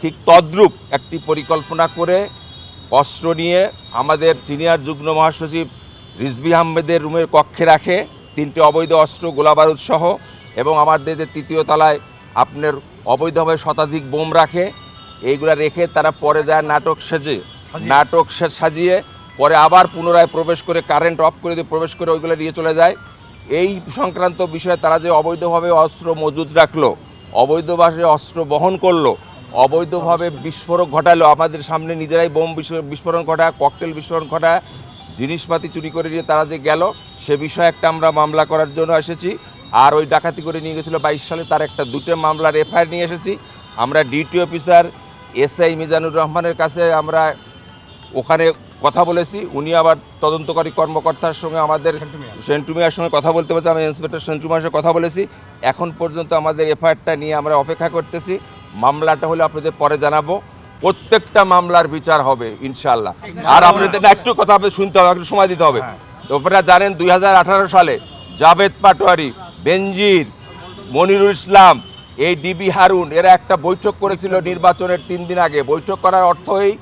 ঠিক তদ্রূপ একটি পরিকল্পনা করে অস্ত্র নিয়ে আমাদের সিনিয়র যুগ্ম মহাসচিব রিজবি আহমেদের রুমের কক্ষে রাখে তিনটে অবৈধ অস্ত্র গোলাবারুদ সহ এবং আমাদের যে তৃতীয় তলায় আপনার অবৈধভাবে শতাধিক বোম রাখে এইগুলো রেখে তারা পরে যায় নাটক সেজে। নাটক সাজিয়ে পরে আবার পুনরায় প্রবেশ করে কারেন্ট অফ করে দিয়ে প্রবেশ করে ওইগুলো নিয়ে চলে যায়। এই সংক্রান্ত বিষয়ে তারা যে অবৈধভাবে অস্ত্র মজুদ রাখল অবৈধভাবে অস্ত্র বহন করল অবৈধভাবে বিস্ফোরক ঘটালো। আমাদের সামনে নিজেরাই বোম বিস্ফো- বিস্ফোরণ ঘটায় ককটেল বিস্ফোরণ ঘটায় জিনিসপাতি চুরি করে নিয়ে তারা যে গেল সে বিষয়ে একটা আমরা মামলা করার জন্য এসেছি। আর ওই ডাকাতি করে নিয়ে গেছিল বাইশ সালে তার একটা দুটো মামলার এফআইআর নিয়ে এসেছি। আমরা ডিটি অফিসার এসআই মিজানুর রহমানের কাছে আমরা ওখানে কথা বলেছি। উনি আবার তদন্তকারী কর্মকর্তার সঙ্গে আমাদের সেন্টুমিয়ার সঙ্গে কথা বলতে বলতে আমি ইন্সপেক্টর সেন্টুমিয়ার সঙ্গে কথা বলেছি। এখন পর্যন্ত আমাদের এফআইআরটা নিয়ে আমরা অপেক্ষা করতেছি। মামলাটা হলে আপনাদের পরে জানাব। প্রত্যেকটা মামলার বিচার হবে ইনশাল্লাহ আর আপনাদের একটু কথা আপনাদের শুনতে হবে, একটু সময় দিতে হবে। আপনারা জানেন, দুই হাজার আঠারো সালে জাভেদ পাটোয়ারি, বেনজির, মনিরুল ইসলাম, এই ডিবি হারুন, এরা একটা বৈঠক করেছিল নির্বাচনের তিন দিন আগে। বৈঠক করার অর্থ এই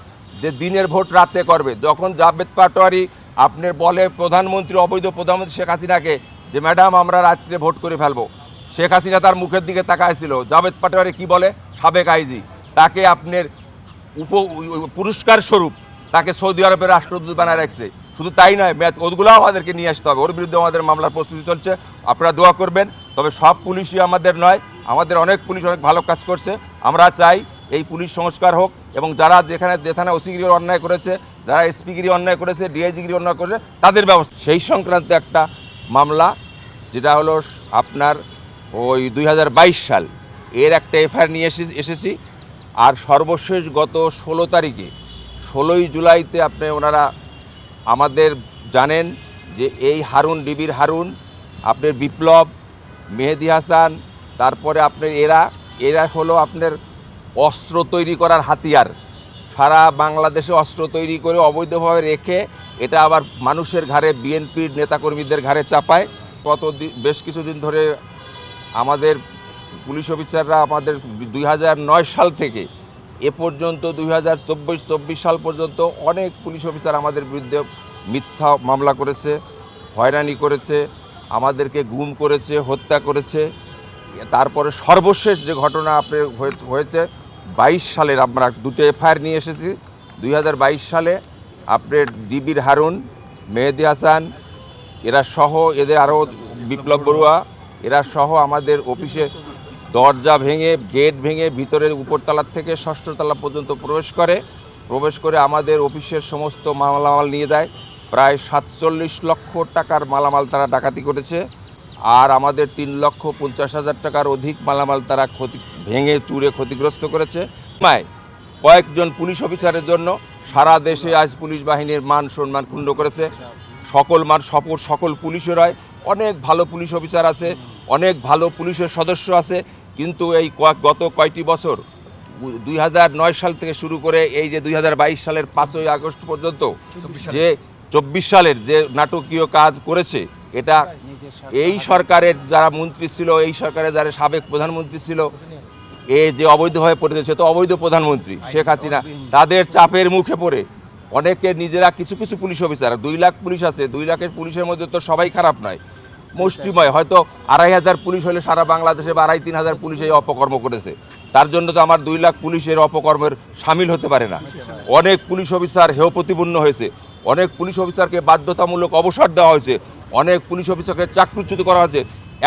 যে দিনের ভোট রাতে করবে। যখন জাভেদ পাটোয়ারি আপনার বলে প্রধানমন্ত্রী, অবৈধ প্রধানমন্ত্রী শেখ হাসিনাকে যে, ম্যাডাম, আমরা রাত্রে ভোট করে ফেলব। শেখ হাসিনা তার মুখের দিকে তাকাইছিল। জাভেদ পাটোয়ারি কি বলে? সাবেক আইজি। তাকে আপনার উপ পুরস্কার স্বরূপ তাকে সৌদি আরবের রাষ্ট্রদূত বানায় রাখছে। শুধু তাই নয় ম্যাথ ওগুলোও আমাদেরকে নিয়ে আসতে হবে। ওর বিরুদ্ধে আমাদের মামলার প্রস্তুতি চলছে। আপনারা দোয়া করবেন। তবে সব পুলিশই আমাদের নয়, আমাদের অনেক পুলিশ অনেক ভালো কাজ করছে। আমরা চাই এই পুলিশ সংস্কার হোক এবং যারা যেখানে যেখানে ওসিগিরি অন্যায় করেছে, যারা এসপিগিরি অন্যায় করেছে, ডিআইজিগিরি অন্যায় করেছে, তাদের ব্যবস্থা। সেই সংক্রান্ত একটা মামলা, যেটা হলো আপনার ওই দুই হাজার বাইশ সাল। এর একটা এফআইআর নিয়ে এসে এসেছি। আর সর্বশেষ গত ষোলো তারিখে, ষোলোই জুলাইতে আপনি ওনারা আমাদের জানেন যে এই হারুন ডিবির হারুন, আপনার বিপ্লব, মেহেদি হাসান, তারপরে আপনার এরা এরা হলো আপনার অস্ত্র তৈরি করার হাতিয়ার। সারা বাংলাদেশে অস্ত্র তৈরি করে অবৈধভাবে রেখে এটা আবার মানুষের ঘাড়ে, বিএনপির নেতাকর্মীদের ঘাড়ে চাপায়। কত বেশ কিছুদিন ধরে আমাদের পুলিশ অফিসাররা আমাদের দুই সাল থেকে এ পর্যন্ত, দুই হাজার চব্বিশ সাল পর্যন্ত অনেক পুলিশ অফিসার আমাদের বিরুদ্ধে মিথ্যা মামলা করেছে, হয়রানি করেছে, আমাদেরকে গুম করেছে, হত্যা করেছে। তারপরে সর্বশেষ যে ঘটনা আপনার হয়ে- হয়েছে, বাইশ সালের আমরা দুটো এফআইআর নিয়ে এসেছি। দুই হাজার বাইশ সালে আপনার ডিবির হারুন, মেহেদি হাসান, এরা সহ এদের আরও বিপ্লব বড়ুয়া এরা সহ আমাদের অফিসে দরজা ভেঙে, গেট ভেঙে ভিতরের উপরতলার থেকে ষষ্ঠ তলা পর্যন্ত প্রবেশ করে। প্রবেশ করে আমাদের অফিসের সমস্ত মালামাল নিয়ে যায়। প্রায় সাতচল্লিশ লক্ষ টাকার মালামাল তারা ডাকাতি করেছে। আর আমাদের তিন লক্ষ পঞ্চাশ হাজার টাকার অধিক মালামাল তারা ক্ষতি, ভেঙে চুরে ক্ষতিগ্রস্ত করেছে। মায়, কয়েকজন পুলিশ অফিসারের জন্য সারা দেশে আজ পুলিশ বাহিনীর মান সম্মান ক্ষুণ্ণ করেছে। সকল মান, সকল পুলিশের হয় অনেক ভালো পুলিশ অফিসার আছে অনেক ভালো পুলিশের সদস্য আছে কিন্তু এই গত কয়টি বছর দুই নয় সাল থেকে শুরু করে এই যে দুই হাজার বাইশ সালের পাঁচই আগস্ট পর্যন্ত যে চব্বিশ সালের যে নাটকীয় কাজ করেছে এটা এই সরকারের যারা মন্ত্রী ছিল এই সরকারের যারা সাবেক প্রধানমন্ত্রী ছিল এ যে অবৈধভাবে পড়েছে সে তো অবৈধ প্রধানমন্ত্রী শেখ হাসিনা। তাদের চাপের মুখে পড়ে অনেকে নিজেরা কিছু কিছু পুলিশ অফিসার দুই লাখ পুলিশ আছে দুই লাখের পুলিশের মধ্যে তো সবাই খারাপ নয়। মুষ্টিময়। হয়তো আড়াই হাজার পুলিশ হলে সারা বাংলাদেশে বা আড়াই তিন হাজার পুলিশ এই অপকর্ম করেছে। তার জন্য তো আমার দুই লাখ পুলিশের অপকর্মের সামিল হতে পারে না। অনেক পুলিশ অফিসার হেয় প্রতিপন্ন হয়েছে। অনেক পুলিশ অফিসারকে বাধ্যতামূলক অবসর দেওয়া হয়েছে। অনেক পুলিশ অফিসারকে চাকরিচ্যুত করা হয়েছে।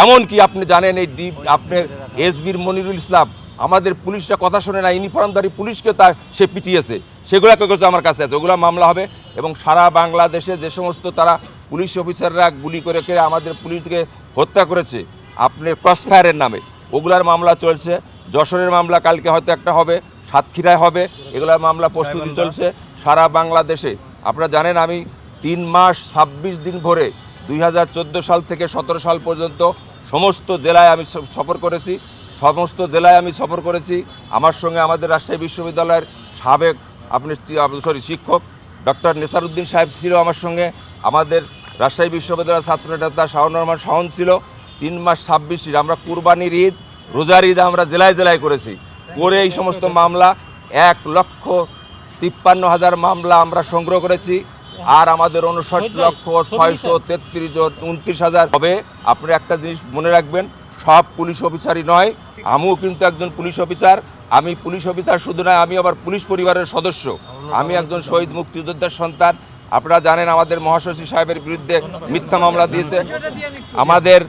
এমনকি আপনি জানেন এই ডি আপনার এসবির মনিরুল ইসলাম আমাদের পুলিশরা কথা শোনে না ইউনিফর্মধারী পুলিশকে তার সে পিটিয়েছে। সেগুলো কাগজ আমার কাছে আছে ওগুলো মামলা হবে এবং সারা বাংলাদেশে যে সমস্ত তারা পুলিশ অফিসাররা গুলি করে করে আমাদের পুলিশকে হত্যা করেছে আপনার ক্রসফায়ারের নামে। ওগুলার মামলা চলছে যশোরের মামলা কালকে হয়তো একটা হবে সাতক্ষীরায় হবে এগুলার মামলা প্রস্তুতি চলছে সারা বাংলাদেশে। আপনারা জানেন আমি তিন মাস ছাব্বিশ দিন ভরে দুই হাজার চোদ্দ সাল থেকে সতেরো সাল পর্যন্ত সমস্ত জেলায় আমি সফর করেছি। সমস্ত জেলায় আমি সফর করেছি। আমার সঙ্গে আমাদের রাজশাহী বিশ্ববিদ্যালয়ের সাবেক, আপনি সরি শিক্ষক ডক্টর নেসারউদ্দিন সাহেব ছিল আমার সঙ্গে। আমাদের রাজশাহী বিশ্ববিদ্যালয়ের ছাত্র নেতা শাহন রহমান শাহন ছিল। তিন মাস ছাব্বিশ ঈদ, আমরা কুরবানির ঈদ, রোজার ঈদ আমরা জেলায় জেলায় করেছি। করে এই সমস্ত মামলা, এক লক্ষ তিপ্পান্ন হাজার মামলা আমরা সংগ্রহ করেছি। আর আমাদের উনষাট লক্ষ ছয়শো তেত্রিশ জন, উনত্রিশ হাজার হবে। আপনি একটা জিনিস মনে রাখবেন সব পুলিশ অফিসারই নয়, আমিও কিন্তু একজন পুলিশ অফিসার। আমি পুলিশ অফিসার শুধু নয়, আমি আবার পুলিশ পরিবারের সদস্য। আমি একজন শহীদ মুক্তিযোদ্ধার সন্তান। আপনারা জানেন আমাদের মহাসচিব সাহেবের বিরুদ্ধে মিথ্যা মামলা দিয়েছে। আমাদের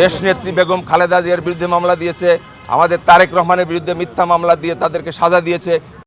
দেশ নেত্রী বেগম খালেদা জিয়ার বিরুদ্ধে মামলা দিয়েছে। আমাদের তারেক রহমানের বিরুদ্ধে মিথ্যা মামলা দিয়ে তাদেরকে সাজা দিয়েছে।